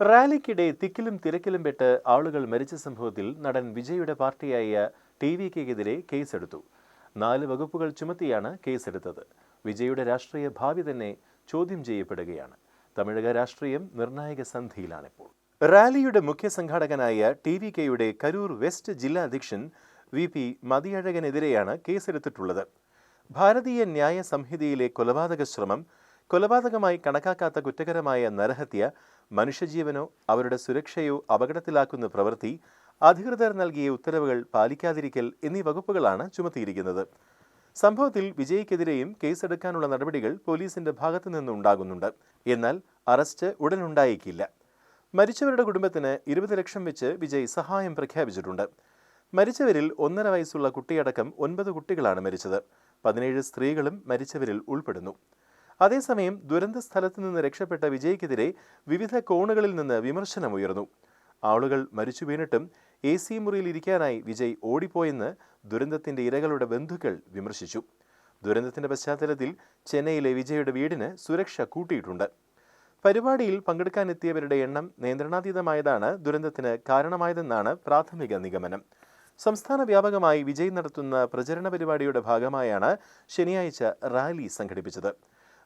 റാലിക്കിടെ തിക്കിലും തിരക്കിലും പെട്ട് ആളുകൾ മരിച്ച സംഭവത്തിൽ നടൻ വിജയുടെ പാർട്ടിയായ ടി വി കെക്കെതിരെ കേസെടുത്തു. നാല് വകുപ്പുകൾ ചുമത്തിയാണ് കേസെടുത്തത്. വിജയുടെ രാഷ്ട്രീയ ഭാവി തന്നെ ചോദ്യം ചെയ്യപ്പെടുകയാണ്. തമിഴക രാഷ്ട്രീയം നിർണായക സന്ധിയിലാണിപ്പോൾ. റാലിയുടെ മുഖ്യ സംഘാടകനായ ടി വി കെയുടെ കരൂർ വെസ്റ്റ് ജില്ലാ അധ്യക്ഷൻ വി പി മതിയഴകനെതിരെയാണ് കേസെടുത്തിട്ടുള്ളത്. ഭാരതീയ ന്യായ സംഹിതയിലെ കൊലപാതക ശ്രമം കൊലപാതകമായി കണക്കാക്കാത്ത കുറ്റകരമായ നരഹത്യ മനുഷ്യജീവനോ അവരുടെ സുരക്ഷയോ അപകടത്തിലാക്കുന്ന പ്രവൃത്തി അധികൃതർ നൽകിയ ഉത്തരവുകൾ പാലിക്കാതിരിക്കൽ എന്നീ വകുപ്പുകളാണ് ചുമത്തിയിരിക്കുന്നത്. സംഭവത്തിൽ വിജയ്ക്കെതിരെയും കേസെടുക്കാനുള്ള നടപടികൾ പോലീസിന്റെ ഭാഗത്തു നിന്നുണ്ടാകുന്നുണ്ട് എന്നാൽ അറസ്റ്റ് ഉടനുണ്ടായേക്കില്ല. മരിച്ചവരുടെ കുടുംബത്തിന് ഇരുപത് ലക്ഷം വെച്ച് വിജയ് സഹായം പ്രഖ്യാപിച്ചിട്ടുണ്ട്. മരിച്ചവരിൽ ഒന്നര വയസ്സുള്ള കുട്ടിയടക്കം ഒൻപത് കുട്ടികളാണ് മരിച്ചത്. പതിനേഴ് സ്ത്രീകളും മരിച്ചവരിൽ ഉൾപ്പെടുന്നു. അതേസമയം ദുരന്ത സ്ഥലത്ത് നിന്ന് രക്ഷപ്പെട്ട വിജയ്ക്കെതിരെ വിവിധ കോണുകളിൽ നിന്ന് വിമർശനമുയർന്നു ആളുകൾ മരിച്ചു വീണിട്ടും എ സി മുറിയിൽ ഇരിക്കാനായി വിജയ് ഓടിപ്പോയെന്ന് ദുരന്തത്തിന്റെ ഇരകളുടെ ബന്ധുക്കൾ വിമർശിച്ചു. ദുരന്തത്തിന്റെ പശ്ചാത്തലത്തിൽ ചെന്നൈയിലെ വിജയുടെ വീടിന് സുരക്ഷ കൂട്ടിയിട്ടുണ്ട്. പരിപാടിയിൽ പങ്കെടുക്കാനെത്തിയവരുടെ എണ്ണം നിയന്ത്രണാതീതമായതാണ് ദുരന്തത്തിന് കാരണമായതെന്നാണ് പ്രാഥമിക നിഗമനം. സംസ്ഥാന വ്യാപകമായി വിജയ് നടത്തുന്ന പ്രചരണ പരിപാടിയുടെ ഭാഗമായാണ് ശനിയാഴ്ച റാലി സംഘടിപ്പിച്ചത്.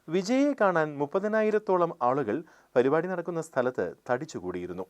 വിജയെ കാണാൻ മുപ്പതിനായിരത്തോളം ആളുകൾ പരിപാടി നടക്കുന്ന സ്ഥലത്ത് തടിച്ചുകൂടിയിരുന്നു.